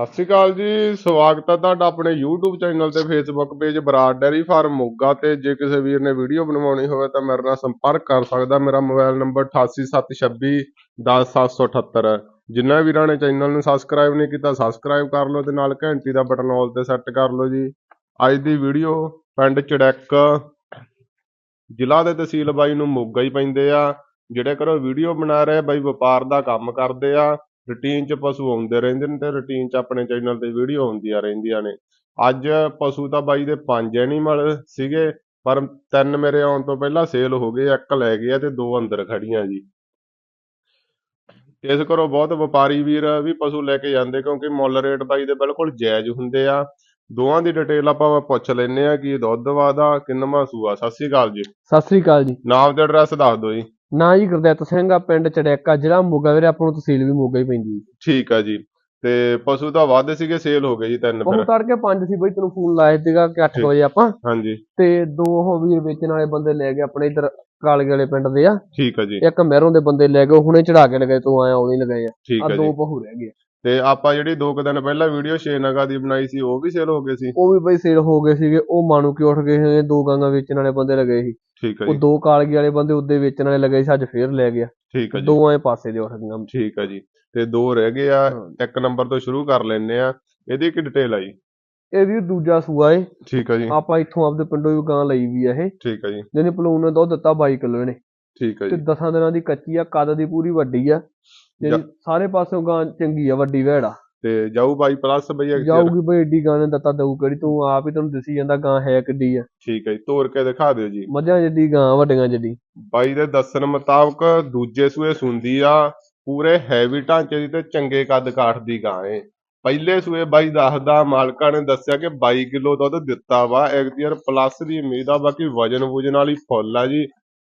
ਸਤਿ ਸ਼੍ਰੀ ਅਕਾਲ ਜੀ, ਸਵਾਗਤ ਹੈ ਤੁਹਾਡਾ ਆਪਣੇ YouTube ਚੈਨਲ ਤੇ Facebook page Brar dairy farm Moga ਤੇ। ਜੇ ਕਿਸੇ ਵੀਰ ਨੇ ਵੀਡੀਓ ਬਣਵਾਉਣੀ ਹੋਵੇ ਤਾਂ ਮੇਰੇ ਨਾਲ ਸੰਪਰਕ ਕਰ ਸਕਦਾ। ਮੇਰਾ ਮੋਬਾਈਲ ਨੰਬਰ 8876210778 ਹੈ। ਜਿਨ੍ਹਾਂ ਵੀਰਾਂ ਨੇ ਚੈਨਲ ਨੂੰ ਸਬਸਕ੍ਰਾਈਬ ਨਹੀਂ ਕੀਤਾ ਸਬਸਕ੍ਰਾਈਬ ਕਰ ਲਓ ਤੇ ਨਾਲ ਘੰਟੀ ਦਾ ਬਟਨ ਆਲ ਤੇ ਸੈੱਟ ਕਰ ਲਓ ਜੀ। ਅੱਜ ਦੀ ਵੀਡੀਓ ਪਿੰਡ ਚੜੈਕ, ਜ਼ਿਲ੍ਹਾ ਦੇ ਤਹਿਸੀਲ ਬਾਈ ਨੂੰ ਮੋਗਾ ਹੀ ਪੈਂਦੇ ਆ। ਜਿਹੜੇ ਕਰੋ ਵੀਡੀਓ ਬਣਾ ਰਹੇ ਬਾਈ ਵਪਾਰ ਦਾ ਕੰਮ ਕਰਦੇ ਆ। ਰੂਟੀਨ 'ਚ ਪਸ਼ੂ ਆਉਂਦੇ ਰਹਿੰਦੇ ਨੇ ਤੇ ਰੂਟੀਨ 'ਚ ਆਪਣੇ ਚੈਨਲ ਤੇ ਵੀਡੀਓ ਆਉਂਦੀਆਂ ਰਹਿੰਦੀਆਂ ਨੇ। ਅੱਜ ਪਸ਼ੂ ਤਾਂ ਬਾਈ ਦੇ ਪੰਜ ਐਨੀਮਲ ਸੀਗੇ ਪਰ ਤਿੰਨ ਮੇਰੇ ਆਉਣ ਤੋਂ ਪਹਿਲਾਂ ਸੇਲ ਹੋ ਗਏ ਇੱਕ ਲੈ ਗਿਆ ਤੇ ਦੋ ਅੰਦਰ ਖੜੀਆਂ ਜੀ। ਇਸ ਘਰੋਂ ਬਹੁਤ ਵਪਾਰੀ ਵੀਰ ਵੀ ਪਸ਼ੂ ਲੈ ਕੇ ਜਾਂਦੇ ਕਿਉਂਕਿ ਮੁੱਲ ਰੇਟ ਬਾਈ ਦੇ ਬਿਲਕੁਲ ਜਾਇਜ਼ ਹੁੰਦੇ ਆ। ਦੋਵਾਂ ਦੀ ਡਿਟੇਲ ਆਪਾਂ ਪੁੱਛ ਲੈਨੇ ਆ ਕਿ ਦੁੱਧ ਵਾਦਾ ਕਿੰਨਵਾਂ ਸੂਆ ਸਤਿ ਸ਼੍ਰੀ ਅਕਾਲ ਜੀ। ਸਤਿ ਸ੍ਰੀ ਅਕਾਲ ਜੀ। ਨਾਮ ਤੇ ਐਡਰੈਸ ਦੱਸ ਦਿਓ ਜੀ। ਨਾਂ ਜੀ ਗੁਰਦਿੱਤ ਸਿੰਘ ਆ ਪਿੰਡ ਚੜੈਕਾ ਜ਼ਿਲ੍ਹਾ ਮੋਗਾ ਵੀਰੇ ਆਪਾਂ ਨੂੰ ਤਹਿਸੀਲ ਵੀ ਮੋਗਾ ਹੀ ਪੈਂਦੀ ਜੀ ਠੀਕ ਆ ਜੀ। ਤੇ ਪਸ਼ੂ ਤਾਂ ਵੱਧ ਸੀਗੇ ਸੇਲ ਹੋ ਗਏ ਜੀ ਤਿੰਨ ਉਹ ਫਿਰ। ਤੜਕੇ 5 ਸੀ ਬਈ ਤੈਨੂੰ ਫੋਨ ਲਾਇਆ ਸੀਗਾ ਕਿ 8 ਵਜੇ ਆਪਾਂ। ਹਾਂਜੀ। ਤੇ ਦੋ ਉਹ ਵੀਰ ਵੇਚਣ ਵਾਲੇ ਬੰਦੇ ਲੈ ਗਏ ਆਪਣੇ ਇਧਰ ਕਾਲਗੇ ਵਾਲੇ ਪਿੰਡ ਦੇ ਆ। ਠੀਕ ਆ ਜੀ। ਇੱਕ ਮਹਿਰੋਂ ਦੇ ਬੰਦੇ ਲੈ ਗਏ ਉਹ ਹੁਣੇ ਚੜਾ ਕੇ ਲਗਾਏ ਤੂੰ ਆਇਆ ਉਹਨੇ ਲਗਾਏ ਆ। ਆ ਦੋ ਪਹੂ ਰਹਿ ਗਏ ਤੇ ਆਪਾਂ ਜਿਹੜੀ ਦੋ ਕੁ ਦਿਨ ਪਹਿਲਾਂ ਵੀਡੀਓ ਨਗਾ ਦੀ ਬਣਾਈ ਸੀ ਉਹ ਵੀ ਸੇਲ ਹੋ ਗਏ ਸੀ? ਉਹ ਵੀ ਬਈ ਸੇਲ ਹੋ ਗਏ ਸੀਗੇ ਉਹ ਮਾਣੂ ਕੇ ਉੱਠ ਗਏ ਹੋਏ ਦੋ ਗਾਂਗਾ ਵੇਚਣ ਵਾਲੇ ਬੰਦੇ ਲਗਾਏ ਸੀ। ਠੀਕ ਆ ਉਹ ਜੀ। ਦੋ ਕਾਲਗੇ ਵਾਲੇ ਬੰਦੇ ਉੱਦੇ ਵੇਚਣ ਵਾਲੇ ਲਗਾਏ ਸੀ ਅੱਜ ਫੇਰ ਲੈ ਗਿਆ। ਠੀਕ ਆ ਜੀ। ਦੋ ਐ ਪਾਸੇ ਦੇ ਉੱਠ ਗਈਆਂ ਠੀਕ ਆ ਜੀ। ਤੇ ਦੋ ਰਹਿ ਗਏ ਆ ਹਾਂ। ਇੱਕ ਨੰਬਰ ਤੋਂ ਸ਼ੁਰੂ ਕਰ ਲੈਨੇ ਆ। ਇਹਦੀ ਕੀ ਡਿਟੇਲ ਆ ਜੀ? ਇਹ ਵੀ ਦੂਜਾ ਸੂਆ ਏ। ਠੀਕ ਆ ਜੀ। ਆਪਾਂ ਇੱਥੋਂ ਆਪਦੇ ਪਿੰਡੋਂ ਵੀ ਗਾਂ ਲਈ ਵੀ ਆ ਇਹ। ਠੀਕ ਆ ਜੀ। ਜਿਹਨੇ ਪਲੂਨ ਨੇ ਦੁੱਧ ਦਿੱਤਾ 22 ਕਿਲੋ ਇਹਨੇ। ਠੀਕ ਤੇ ਜੀ। 10 ਦਿਨਾਂ ਦੀ ਕੱਚੀ ਆ ਕੱਦ ਦੀ ਪੂਰੀ ਵੱਡੀ ਆ। ਜਿਹੜੀ ਸਾਰੇ ਪਾਸਿਓਂ ਗਾਂ ਚੰਗੀ ਆ ਵੱਡੀ ਵਹਿੜ ਤੇ ਜਾਊ ਬਾਈ ਪਲੱਸ ਬਈ ਇੱਕ ਜਾਊਗੀ ਬਈ ਏਡੀ ਗਾਂ ਨੇ ਦਿੱਤਾ ਦਊ ਕਿਹੜੀ ਤੂੰ ਆਪ ਹੀ ਤੈਨੂੰ ਦਿਸੀ ਜਾਂਦਾ ਗਾਂ ਹੈ ਕਿੱਡੀ ਆ। ਠੀਕ ਜੀ ਤੋੜ ਕੇ ਦਿਖਾ ਦਿਓ ਜੀ। ਮੱਝਾਂ ਜਿੱਡੀ ਗਾਂ ਵੱਡੀਆਂ ਜਿੱਡੀ। ਬਾਈ ਦੇ ਦੱਸਣ ਮੁਤਾਬਕ ਦੂਜੇ ਸੂਏ ਸੁੰਦੀ ਆ ਪੂਰੇ ਹੈਵੀ ਢਾਂਚੇ ਦੀ ਤੇ ਚੰਗੇ ਕੱਦ ਕਾਠ ਦੀ ਗਾਂ ਏ। ਪਹਿਲੇ ਸੂਏ ਬਾਈ ਦੱਸਦਾ ਮਾਲਕਾਂ ਨੇ ਦੱਸਿਆ ਕਿ 22 ਕਿਲੋ ਦੁੱਧ ਦਿੱਤਾ ਵਾ ਐਗਜ਼ੀਅਰ ਪਲੱਸ ਦੀ ਉਮੀਦ ਆ ਬਾਕੀ ਵਜਨ ਵੁਜਨ ਵਾਲੀ ਫੁੱਲ ਆ ਜੀ।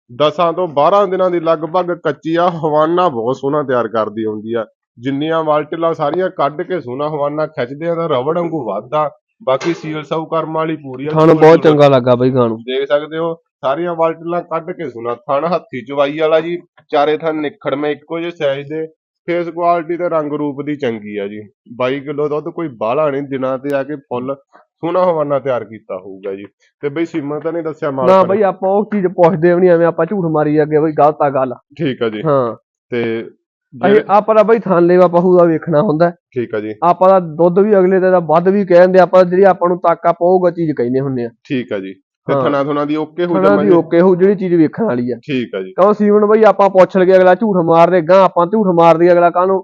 10 ਤੋਂ 12 ਦਿਨਾਂ ਦੀ ਲਗਭਗ ਕੱਚੀ ਆ ਹਵਾਨਾ ਬਹੁਤ ਸੋਹਣਾ ਤਿਆਰ ਕਰਦੀ ਹੁੰਦੀ ਆ। ਜਿੰਨੀਆਂ ਵਾਲਟਲਾਂ ਸਾਰੀਆਂ ਕੱਢ ਕੇ ਸੋਹਣਾ ਹਵਾਨਾ ਖਿੱਚਦੇ ਆ ਤਾਂ ਰਬੜ ਵਾਂਗੂ ਵੱਧਦਾ। ਬਾਕੀ ਸੀਲ ਸਾਊ ਕਰਮ ਵਾਲੀ ਪੂਰੀ ਆ ਥਣ ਬਹੁਤ ਚੰਗਾ ਲੱਗਾ ਬਈ ਗਾਂ ਨੂੰ। ਦੇਖ ਸਕਦੇ ਹੋ ਸਾਰੀਆਂ ਵਾਲਟਲਾਂ ਕੱਢ ਕੇ ਸੁਣਾ ਥਣ ਹੱਥੀ ਚਵਾਈ ਵਾਲਾ ਜੀ ਚਾਰੇ ਥਣ ਨਿਖੜਵੇਂ ਇੱਕੋ ਜਿਹੇ ਸਾਈਜ਼ ਦੇ। ਫੇਸ ਕੁਆਲਿਟੀ ਤੇ ਰੰਗ ਰੂਪ ਦੀ ਚੰਗੀ ਆ ਜੀ। 22 ਕਿਲੋ ਦੁੱਧ ਕੋਈ ਬਾਹਲਾ ਨਹੀਂ ਦਿਨਾਂ ਤੇ ਆ ਕੇ ਫੁੱਲ ਸੋਹਣਾ ਹਵਾਨਾ ਤਿਆਰ ਕੀਤਾ ਹੋਊਗਾ ਜੀ। ਤੇ ਬਈ ਸੀਮਾ ਤਾਂ ਨਹੀਂ ਦੱਸਿਆ ਮਾਲਕ ਨਾ ਨੇ। ਬਈ ਆਪਾਂ ਉਹ ਚੀਜ਼ ਪੁੱਛਦੇ ਵੀ ਨਹੀਂ ਐਵੇਂ ਆਪਾਂ ਝੂਠ ਮਾਰੀ ਅੱਗੇ ਬਈ ਗਲਤ ਆ ਗੱਲ। ਠੀਕ ਆ ਜੀ। ਹਾਂ। ਤੇ ਅਸੀਂ ਆਪਾਂ ਦਾ ਬਈ ਥਾਂ ਲੈਵਾ ਪਹੂ ਦਾ ਵੇਖਣਾ ਹੁੰਦਾ। ਹੈ। ਠੀਕ ਆ ਜੀ। ਆਪਾਂ ਦਾ ਦੁੱਧ ਵੀ ਅਗਲੇ ਦਾ ਵੱਧ ਵੀ ਕਹਿੰਦੇ ਆਪਾਂ ਜਿਹੜੀ ਆਪਾਂ ਨੂੰ ਤਾਕਾ ਪਾਊਗਾ ਚੀਜ਼ ਕਹਿੰਦੇ ਹੁੰਦੇ ਆ। ਠੀਕ ਆ ਜੀ। ਤੇ ਹਾਂ। ਥਣਾ ਥੁਣਾ ਦੀ ਓਕੇ ਹੋ ਥਣਾ ਦੀ ਜਾਵਾਂਗੇ ਓਕੇ ਹੋ ਜਿਹੜੀ ਚੀਜ਼ ਵੇਖਣ ਵਾਲੀ ਆ। ਠੀਕ ਆ ਜੀ। ਕਿਉਂ ਸੀਵਨ ਬਈ ਆਪਾਂ ਪੁੱਛ ਲਗੇ ਅਗਲਾ ਝੂਠ ਮਾਰ ਦੇ ਗਾਂ ਆਪਾਂ ਝੂਠ ਮਾਰ ਦੀ ਅਗਲਾ ਕਾਹਨੂੰ?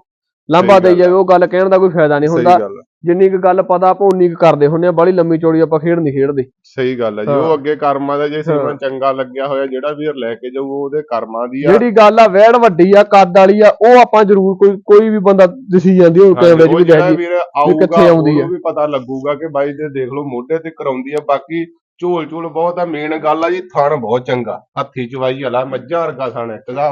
ਲਾਂਭਾ ਦੇਈ ਜਾਵੇ ਉਹ ਗੱਲ ਕਹਿਣ ਦਾ ਕੋਈ ਫਾਇਦਾ ਨਹੀਂ ਹੁੰਦਾ। ਜਿੰਨੀ ਕੁ ਗੱਲ ਪਤਾ ਆਪਾਂ ਉਨੀ ਕੁ ਕਰਦੇ ਹੁੰਨੇ ਆ। ਬੜੀ ਲੰਮੀ ਚੌੜੀ ਆਪਾਂ ਖੇਡ ਨਹੀਂ ਖੇਡਦੇ। ਸਹੀ ਗੱਲ ਆ ਜੀ। ਹਾਂ। ਉਹ ਅੱਗੇ ਕਰਮਾਂ ਦਾ ਜੇ ਸੀਮਾ ਹਾਂ। ਚੰਗਾ ਲੱਗਿਆ ਹੋਇਆ ਜਿਹੜਾ ਵੀਰ ਲੈ ਕੇ ਜਾਊ ਉਹਦੇ ਕਰਮਾਂ ਦੀ ਆ। ਜਿਹੜੀ ਗੱਲ ਆ ਵਹਿੜ ਵੱਡੀ ਆ ਕੱਦ ਵਾਲੀ ਆ ਉਹ ਆਪਾਂ ਜ਼ਰੂਰ ਕੋਈ ਕੋਈ ਵੀ ਬੰਦਾ ਦਿਸੀ ਜਾਂਦੀ ਉਹ ਕੈਮਰੇ 'ਚ ਉਹ ਵੀ ਦੇਖਦੀ ਵੀਰ ਕਿੱਥੇ ਆਉਂਦੀ ਆ। ਵੀ ਪਤਾ ਲੱਗੂਗਾ ਕਿ ਬਾਈ ਦੇ ਦੇਖ ਲਓ ਮੋਢੇ ਤੇ ਕਰਾਉਂਦੀ ਆ। ਬਾਕੀ ਝੋਲ ਝੋਲ ਬਹੁਤ ਆ। ਮੇਨ ਗੱਲ ਆ ਜੀ ਥਣ ਬਹੁਤ ਚੰਗਾ। ਹੱਥੀ ਚਵਾਈ ਵਾਲਾ ਮੱਝਾਂ ਵਰਗਾ ਥਣ ਇੱਕ ਦਾ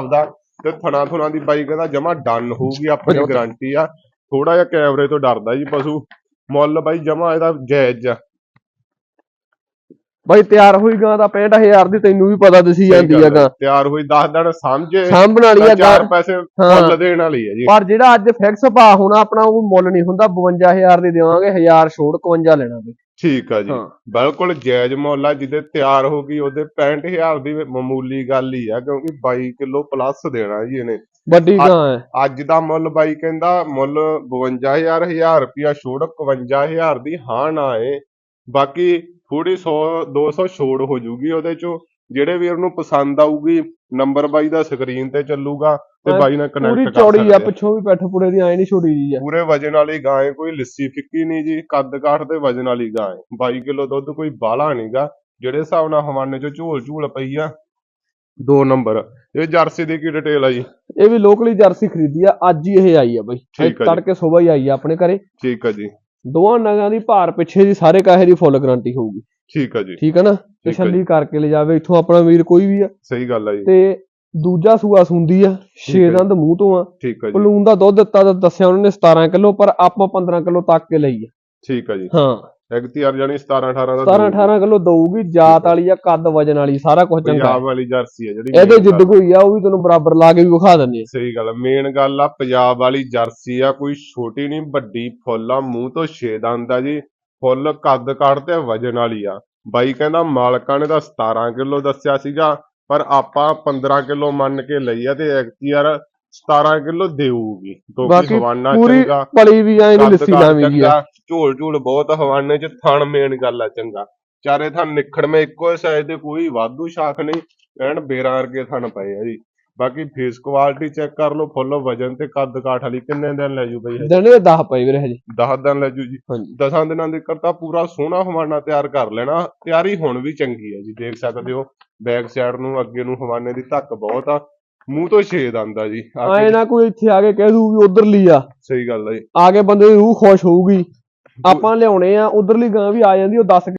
ਤੇ ਥਣਾ ਥੁਣਾ ਦੀ ਬਾਈ ਕਹਿੰਦਾ ਜਮਾ ਡਨ ਹੋਊਗੀ ਆਪਣੀ ਗਾਰੰਟੀ ਆ। ਥੋੜਾ ਜਿਹਾ ਕੈਮਰੇ ਤੋਂ ਡਰਦਾ ਜੀ ਪਸ਼ੂ। ਮੁੱਲ ਬਾਈ ਜਮਾ ਇਹਦਾ ਜਾਇਜ਼ ਆ। ਬਾਈ ਤਿਆਰ ਹੋਈ ਗਾਂ ਦਾ 65000 ਦੀ ਤੈਨੂੰ ਵੀ ਪਤਾ ਦਿਸੀ ਜਾਂਦੀ ਆ ਗਾਂ। ਤਿਆਰ ਹੋਈ 10 ਦਿਨ ਸਮਝੇ ਸਾਂਭਣ ਵਾਲੀ ਆ ਚਾਰ ਗਾਂ। ਪੈਸੇ ਹਾਂ। ਮੁੱਲ ਦੇਣ ਵਾਲੀ ਆ ਜੀ। ਪਰ ਜਿਹੜਾ ਅੱਜ ਫਿਕਸ ਭਾਅ ਹੋਣਾ ਆਪਣਾ ਉਹ ਮੁੱਲ ਨਹੀਂ ਹੁੰਦਾ। 52000 ਦੀ ਦੇਵਾਂਗੇ 1000 ਛੋੜ 51 ਲੈਣਾ ਬਈ। ਠੀਕ ਆ ਜੀ। ਬਿਲਕੁਲ ਜਾਇਜ਼ ਮੁੱਲ ਆ ਜਿਹਦੇ ਤਿਆਰ ਹੋ ਗਈ ਉਹਦੇ 65000 ਦੀ ਮਾਮੂਲੀ ਗੱਲ ਹੀ ਆ ਕਿਉਂਕਿ 22 ਕਿਲੋ ਪਲੱਸ ਦੇਣਾ ਜੀ ਇਹਨੇ। ਵੱਡੀ ਗਾਂ ਹੈ। ਅੱਜ ਦਾ ਮੁੱਲ ਬਾਈ ਕਹਿੰਦਾ ਮੁੱਲ 52000 1000 ਰੁਪਿਆ ਛੋੜ 51000 ਦੀ ਹਾਂ ਨਾ ਏ। ਬਾਕੀ ਥੋੜੀ 100 200 ਛੋੜ ਹੋ ਜੂਗੀ ਉਹਦੇ ਚੋਂ। ਜਿਹੜੇ ਵੀਰ ਨੂੰ ਪਸੰਦ ਆਊਗੀ ਨੰਬਰ ਬਾਈ ਦਾ ਸਕਰੀਨ ਤੇ ਚੱਲੂਗਾ ਤੇ ਬਾਈ ਨਾਲ ਪੂਰੀ ਕਨੈਕਟ ਕਰ ਚੌੜੀ ਸਕਦੇ ਆ। ਆ ਪਿੱਛੋਂ ਵੀ ਪੈਠ ਪੁੜੇ ਦੀ ਐ ਨਹੀਂ ਛੋਟੀ ਜੀ ਆ। ਪੂਰੇ ਵਜਨ ਵਾਲੀ ਗਾਂ ਹੈ ਕੋਈ ਲਿੱਸੀ ਫਿੱਕੀ ਨਹੀਂ ਜੀ ਕੱਦ ਕਾਠ ਤੇ ਵਜਨ ਵਾਲੀ ਗਾਂ ਹੈ 22 ਕਿਲੋ ਦੁੱਧ ਕੋਈ ਬਾਲਾ ਨਹੀਂਗਾ ਜਿਹੜੇ ਹਿਸਾਬ ਨਾਲ ਹਵਾਨੇ ਚ ਝੋਲ ਝੂਲ ਪਈ ਆ ਦੋ ਨੰਬਰ ਇਹ ਜਰਸੀ ਦੀ ਕੀ ਡਿਟੇਲ ਆ ਜੀ? ਇਹ ਵੀ ਲੋਕਲੀ ਜਰਸੀ ਖਰੀਦੀ ਆ ਅੱਜ ਹੀ ਇਹ ਆਈ ਆ ਬਈ। ਤੜਕੇ ਸਵੇਰ ਹੀ ਆਈ ਆ ਆਪਣੇ ਘਰੇ। ਠੀਕ ਆ ਜੀ। ਦੋਵਾਂ ਨਗਾਂ ਦੀ ਭਾਰ ਪਿੱਛੇ ਦੀ ਸਾਰੇ ਕਾਹੇ ਦੀ ਫੁੱਲ ਗਾਰੰਟੀ ਹੋਊਗੀ। ਠੀਕ ਆ ਜੀ। ਠੀਕ ਹੈ ਨਾ? ਆ ਤਸੱਲੀ ਕਰਕੇ ਲੈ ਜਾਵੇ ਇੱਥੋਂ ਆਪਣਾ ਵੀਰ ਕੋਈ ਵੀ ਆ। ਸਹੀ ਗੱਲ ਆ ਜੀ। ਤੇ ਦੂਜਾ ਸੂਆ ਸੁੰਦੀ ਆ ਛੇ ਆ ਜੀ। ਦੰਦ ਮੂੰਹ ਤੋਂ ਆ। ਠੀਕ ਆ ਜੀ। ਪਲੂਨ ਦਾ ਦੁੱਧ ਦਿੱਤਾ ਤਾਂ ਦੱਸਿਆ ਉਹਨਾਂ ਨੇ 17 ਕਿਲੋ ਪਰ ਆਪਾਂ 15 ਕਿਲੋ ਤੱਕ ਕੇ ਲਈ ਆ। ਠੀਕ ਆ ਜੀ। ਹਾਂ। ਐਗਤੀਆਰ ਜਾਨੀ 17 18 ਦਾ 17 18 ਕਿਲੋ ਦਊਗੀ ਜਾਤ ਵਾਲੀ ਆ ਕੱਦ ਵਜਨ ਵਾਲੀ ਸਾਰਾ ਕੁਝ ਚੰਗਾ। ਪੰਜਾਬ ਵਾਲੀ ਜਰਸੀ ਆ ਜਿਹੜੀ ਇਹਦੇ main ਜਿੱਦ ਕੋਈ ਆ ਉਹ ਵੀ ਤੁਹਾਨੂੰ ਬਰਾਬਰ ਲਾ ਕੇ ਵੀ ਵਿਖਾ ਦਿੰਦੇ ਆ। ਸਹੀ ਗੱਲ ਮੇਨ ਗੱਲ ਆ ਪੰਜਾਬ ਵਾਲੀ ਜਰਸੀ ਆ ਕੋਈ ਛੋਟੀ ਨਹੀਂ ਵੱਡੀ ਫੁੱਲ ਆ ਮੂੰਹ ਤੋਂ ਛੇ ਦੰਦ ਆ ਜੀ। ਫੁੱਲ ਕੱਦ ਕੱਦ ਤੇ ਵਜਨ ਵਾਲੀ ਆ। ਬਾਈ ਕਹਿੰਦਾ ਮਾਲਕਾਂ ਨੇ ਤਾਂ 17 ਕਿਲੋ ਦੱਸਿਆ ਸੀਗਾ ਪਰ ਆਪਾਂ 15 ਕਿਲੋ ਮੰਨ ਕੇ ਲਈ ਆ ਤੇ ਐਕਟੀਆਰ 17 ਕਿਲੋ ਦੇਊਗੀ। ਕਿਉਂਕਿ ਹਵਾਨਾ ਚੰਗਾ ਪਲੀ ਵੀ ਐ ਨਹੀਂ ਲੱਸੀ ਕੱਦ ਲਾਵੀਂ ਆ ਚੰਗਾ ਝੋਲ ਝੂਲ ਬਹੁਤ ਹਵਾਨੇ ਚ ਥਣ ਮੇਨ ਗੱਲ ਆ ਚੰਗਾ। ਚਾਰੇ ਥਣ ਨਿਖੜਵੇਂ ਇੱਕੋ ਸਾਈਜ਼ ਦੇ ਕੋਈ ਵਾਧੂ ਸ਼ਾਖ ਨਹੀਂ ਐਨ ਬੇਰਾਂ ਵਰਗੇ ਥਣ ਪਏ ਆ ਜੀ। ਬਾਕੀ ਫੇਸ ਕੁਆਲਿਟੀ ਚੈੱਕ ਕਰ ਲਓ ਫੁੱਲ ਵਜਨ ਤੇ ਕੱਦ ਕਾਠ ਵਾਲੀ ਕਿੰਨੇ ਦਿਨ ਲੈ ਜੂ ਬਈ ਦਿਨੇ 10 ਪਏ ਵੀਰੇ ਹਜੇ। 10 ਦਿਨ ਲੈ ਜੂ ਜੀ। ਹਾਂਜੀ। 10 ਦਿਨਾਂ ਦੇ ਕਰਤਾ ਪੂਰਾ ਸੋਹਣਾ ਹਵਾਨਾ ਤਿਆਰ ਕਰ ਲੈਣਾ। ਤਿਆਰੀ ਹੁਣ ਵੀ ਚੰਗੀ ਹੈ ਜੀ ਦੇਖ ਸਕਦੇ ਹੋ। ਬੈਕ ਸਾਈਡ ਨੂੰ ਅੱਗੇ ਨੂੰ ਹਵਾਨੇ ਦੀ ਧੱਕ ਬਹੁਤ ਆ। ਮੂੰਹ ਤੋਂ ਛੇਦ ਆਂਦਾ ਜੀ। ਆ ਐ ਨਾ ਕੋਈ ਇੱਥੇ ਆ ਕੇ ਕਹਿ ਦੂ ਵੀ ਉਧਰਲੀ ਆ। ਸਹੀ ਗੱਲ ਹੈ ਜੀ। ਆ ਕੇ ਬੰਦੇ ਦੀ ਰੂਹ ਖੁਸ਼ ਹੋਊਗੀ। ਆਪਾਂ ਲਿਆਉਣੇ ਆ ਉਧਰਲੀ ਗਾਂ ਵੀ ਆ ਜਾਂਦੀ ਉਹ 10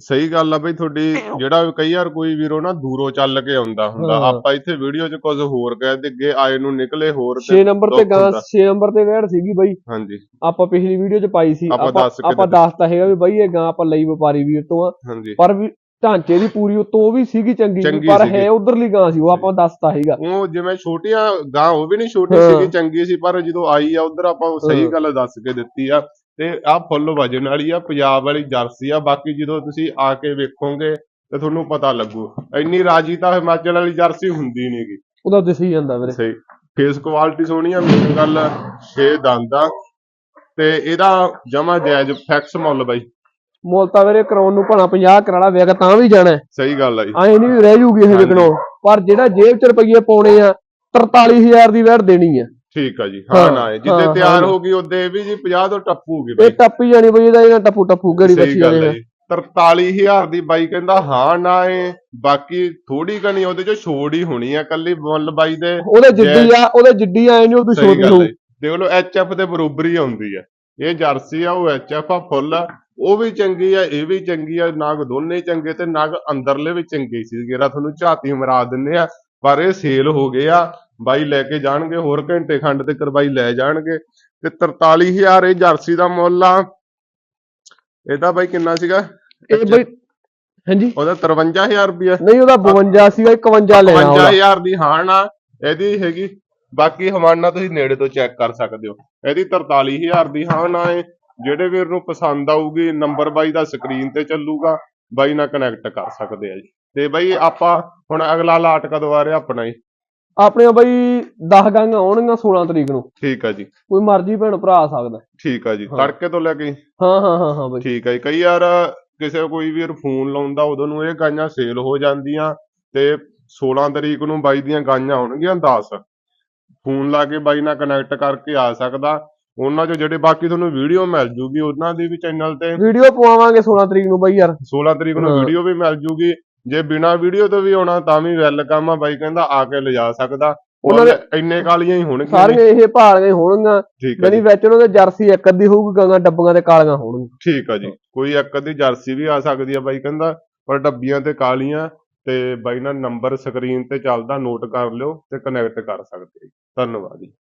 ਸਹੀ ਗੱਲ ਆ ਬਈ ਤੁਹਾਡੀ ਜਿਹੜਾ ਕਈ ਵਾਰ ਕੋਈ ਵੀਰੋ ਨਾ ਦੂਰੋਂ ਚੱਲ ਕੇ ਆਉਂਦਾ ਹੁੰਦਾ ਹਾਂ। ਆਪਾਂ ਇੱਥੇ ਵੀਡੀਓ 'ਚ ਕੁਝ ਹੋਰ ਕਹਿ ਦੇ ਅੱਗੇ ਆਏ ਨੂੰ ਨਿਕਲੇ ਹੋਰ 6 ਨੰਬਰ ਤੇ ਦੁੱਖ ਗਾਂ ਹੁੰਦਾ। 6 ਨੰਬਰ ਤੇ ਵੈੜ ਸੀਗੀ ਬਈ ਹਾਂਜੀ ਆਪਾਂ ਪਿਛਲੀ ਵੀਡੀਓ 'ਚ ਪਾਈ ਸੀ ਆਪਾਂ ਆਪਾਂ ਦੱਸ ਕੇ ਆਪਾਂ ਦਿੱਤੀ। ਦੱਸਤਾ ਹੈਗਾ ਵੀ ਬਈ ਇਹ ਗਾਂ ਆਪਾਂ ਲਈ ਵਪਾਰੀ ਵੀਰ ਤੋਂ ਆ ਹਾਂਜੀ ਪਰ ਵੀ ਢਾਂਚੇ ਦੀ ਪੂਰੀ ਉਤੋਂ ਉਹ ਵੀ ਸੀਗੀ ਚੰਗੀ ਚੰਗੀ ਪਰ ਸੀਗੀ। ਹੈ ਉਧਰਲੀ ਗਾਂ ਸੀ ਉਹ ਆਪਾਂ ਦੱਸਤਾ ਹੈਗਾ ਉਹ ਜਿਵੇਂ ਛੋਟੀਆਂ ਗਾਂ ਉਹ ਵੀ ਨਹੀਂ ਛੋਟੀ ਹਾਂ। ਸੀਗੀ ਚੰਗੀ ਸੀ ਪਰ ਜਦੋਂ ਆਈ ਆ ਉਧਰ ਆਪਾਂ ਉਹ ਸਹੀ ਹਾਂ। ਗੱਲ ਦੱਸ ਕੇ ਦਿੱਤੀ ਆ ਤੇ ਆ ਫੁੱਲ ਵਜਨ ਵਾਲੀ ਆ ਪੰਜਾਬ ਵਾਲੀ ਜਰਸੀ ਆ ਬਾਕੀ ਜਦੋਂ ਤੁਸੀਂ ਆ ਕੇ ਵੇਖੋਗੇ ਤੇ ਤੁਹਾਨੂੰ ਪਤਾ ਲੱਗੂ। ਇੰਨੀ ਰਾਜੀ ਤਾਂ ਹਿਮਾਚਲ ਵਾਲੀ ਜਰਸੀ ਹੁੰਦੀ ਨਹੀਂਗੀ ਉਹਦਾ ਦਿਸੀ ਜਾਂਦਾ ਵੀਰੇ। ਸਹੀ। ਫੇਸ ਕੁਆਲਿਟੀ ਸੋਹਣੀ ਆ ਮੇਨ ਗੱਲ ਛੇ ਦੰਦ ਤੇ ਇਹਦਾ ਜਮਾ ਜਾਇਜ਼ ਫੈਕਸ ਮੁੱਲ ਬਾਈ। ਮੁੱਲ ਤਾਂ ਵੀਰੇ ਕਰਾਉਣ ਨੂੰ ਭਣਾ 50 ਕਰਾਣਾ ਵੇਗਾ ਤਾਂ ਵੀ ਜਾਣਾ। ਸਹੀ ਗੱਲ ਆ ਜੀ। ਐ ਨਹੀਂ ਰਹਿ ਜੂਗੀ ਇਹ। ਵਿਕਣੋਂ। ਪਰ ਜਿਹੜਾ ਜੇਬ 'ਚ ਰੁਪਈਏ ਪਾਉਣੇ ਆ 43000 ਦੀ ਵੈੜ ਦੇਣੀ ਆ। ਠੀਕ ਆ ਜੀ ਹਾਂ ਹਾਂ, ਨਾ ਜਿੱਦੇ ਹਾਂ, ਤਿਆਰ ਹਾਂ। ਹੋ ਗਈ ਉਹਦੇ ਵੀ ਜੀ 50 ਤੋਂ ਟੱਪੂਗੀ ਇਹ ਬਾਈ। ਟੱਪੀ ਜਾਣੀ ਬਈ ਇਹਦਾ ਇਹਨਾਂ ਟੱਪੂ ਟੱਪੂ ਗੜੀ ਸਹੀ ਬੱਚੀ ਗੱਲ ਹੈ ਜੀ। 43000 ਦੀ ਬਾਈ ਕਹਿੰਦਾ ਹਾਂ ਨਾ ਏ ਬਾਕੀ ਥੋੜੀ ਕਣੀ ਉਹਦੇ ਚ ਛੋੜ ਹੀ ਹੋਣੀ ਆ ਕੱਲੀ ਮੁੱਲ ਬਾਈ ਦੇ। ਉਹਦੇ ਜਿੱਡੀ ਆ ਉਹਦੇ ਜਿੱਡੀ ਆ ਨਹੀਂ ਉਹਦੀ ਸਹੀ ਛੋਟੀ ਗੱਲ ਹੋਊ। ਹੈ ਦੇਖ ਲਓ ਐਚਐਫ ਦੇ ਬਰੋਬਰ ਹੀ ਆਉਂਦੀ ਆ। ਇਹ ਜਰਸੀ ਆ ਉਹ ਐਚਐਫ ਆ ਫੁੱਲ ਆ। ਉਹ ਵੀ ਚੰਗੀ ਆ ਇਹ ਵੀ ਚੰਗੀ ਆ ਨਗ ਦੋਨੇ ਚੰਗੇ ਤੇ ਨਗ ਅੰਦਰਲੇ ਵੀ ਚੰਗੇ ਸੀ। ਜਿਹੜਾ ਤੁਹਾਨੂੰ ਝਾਤੀ ਮਰਾ ਦਿੰਨੇ ਆ ਪਰ ਇਹ ਸੇਲ ਹੋ ਗਏ ਆ। ਬਾਈ ਲੈ ਕੇ ਜਾਣਗੇ ਹੋਰ ਘੰਟੇ ਖੰਡ ਤੇ ਕਰਵਾਈ ਲੈ ਜਾਣਗੇ ਤੇ 43000 ਇਹ ਜਰਸੀ ਦਾ ਮੁੱਲ ਆ। ਇਹਦਾ ਬਾਈ ਕਿੰਨਾ ਸੀਗਾ? ਇਹ ਬਈ ਹਾਂਜੀ? ਉਹਦਾ 53000 ਰੁਪਇਆ। ਨਹੀਂ ਉਹਦਾ 52 ਸੀਗਾ 51 ਲੈਣਾ ਉਹਦਾ। 55000 ਦੀ ਹਾਣ ਆ ਇਹਦੀ ਹੈਗੀ। ਬਾਕੀ ਹਵਾਨਾ ਤੁਸੀਂ ਨੇੜੇ ਤੋਂ ਚੈੱਕ ਕਰ ਸਕਦੇ ਹੋ। ਇਹਦੀ 43000 ਦੀ ਹਾਣ ਆ ਜਿਹੜੇ ਵੀਰ ਨੂੰ ਪਸੰਦ ਆਊਗੀ ਨੰਬਰ ਬਾਈ ਦਾ ਸਕਰੀਨ ਤੇ ਚੱਲੂਗਾ ਬਾਈ ਨਾਲ ਕਨੈਕਟ ਕਰ ਸਕਦੇ ਆ ਜੀ। ਤੇ ਬਾਈ ਆਪਾਂ ਹੁਣ ਅਗਲਾ ਲਾਟ ਕਦੋਂ ਆ ਰਿਹਾ ਆਪਣਾ ਜੀ। ਆਪਣੀਆਂ ਬਈ 10 ਗਾਂਗਾਂ ਆਉਣਗੀਆਂ 16 ਤਰੀਕ ਨੂੰ। ਠੀਕ ਆ ਜੀ। ਕੋਈ ਮਰਜ਼ੀ ਭੈਣ ਭਰਾ ਆ ਸਕਦਾ। ਠੀਕ ਆ ਜੀ। ਤੜਕੇ ਤੋਂ ਲੈ ਕੇ ਹਾਂ ਹਾਂ ਹਾਂ ਹਾਂ ਬਈ। ਠੀਕ ਆ ਜੀ। ਕਈ ਵਾਰ ਕਿਸੇ ਕੋਈ ਵੀਰ ਫੋਨ ਲਾਉਂਦਾ ਉਦੋਂ ਨੂੰ ਇਹ ਗਾਈਆਂ ਸੇਲ ਹੋ ਜਾਂਦੀਆਂ ਤੇ 16 ਤਰੀਕ ਨੂੰ ਬਾਈ ਦੀਆਂ ਗਾਈਆਂ ਆਉਣਗੀਆਂ 10 ਫੋਨ ਲਾ ਕੇ ਬਾਈ ਨਾਲ ਕਨੈਕਟ ਕਰਕੇ ਆ ਸਕਦਾ। ਉਹਨਾਂ ਚੋਂ ਜਿਹੜੇ ਬਾਕੀ ਤੁਹਾਨੂੰ ਵੀਡੀਓ ਮਿਲ ਜੂਗੀ ਉਹਨਾਂ ਦੀ ਵੀ ਚੈਨਲ ਤੇ ਵੀਡੀਓ ਪਵਾਵਾਂਗੇ 16 ਤਰੀਕ ਨੂੰ ਬਈ ਯਾਰ। 16 ਤਰੀਕ ਨੂੰ। ਵੀਡੀਓ ਵੀ ਮਿਲ ਜੂਗੀ। ਜੇ ਬਿਨਾ ਵੀਡੀਓ ਤੋਂ ਵੀ ਆਉਣਾ ਤਾਂ ਵੀ ਵੈਲਕਮ ਆ ਬਾਈ ਕਹਿੰਦਾ ਆ ਕੇ ਲਿਜਾ ਸਕਦਾ। ਉਹਨਾਂ ਦੇ- ਇੰਨੇ ਕਾਲੀਆਂ ਹੀ ਹੋਣਗੀਆਂ। ਸਾਰੀਆਂ ਇਹ ਭਾਲੀਆਂ ਹੋਣਗੀਆਂ। ਆ ਯਾਨੀ ਵਿੱਚ ਉਹਨਾਂ ਦੇ ਜਰਸੀ ਇੱਕ ਅੱਧੀ ਹੋਊਗੀ ਗਾਂਗਾਂ ਡੱਬੀਆਂ ਤੇ ਕਾਲੀਆਂ ਹੋਣਗੀਆਂ। ਠੀਕ ਆ ਜੀ। ਕੋਈ ਇੱਕ ਅੱਧੀ ਜਰਸੀ ਵੀ ਆ ਸਕਦੀ ਆ ਬਾਈ ਕਹਿੰਦਾ ਪਰ ਡੱਬੀਆਂ ਤੇ ਕਾਲੀਆਂ ਤੇ ਬਾਈ ਨਾਲ ਨੰਬਰ ਸਕਰੀਨ ਤੇ ਚੱਲਦਾ ਨੋਟ ਕਰ ਲਿਓ ਤੇ ਕਨੈਕਟ ਕਰ ਸਕਦੇ ਜੀ। ਧੰਨਵਾਦ ਜੀ।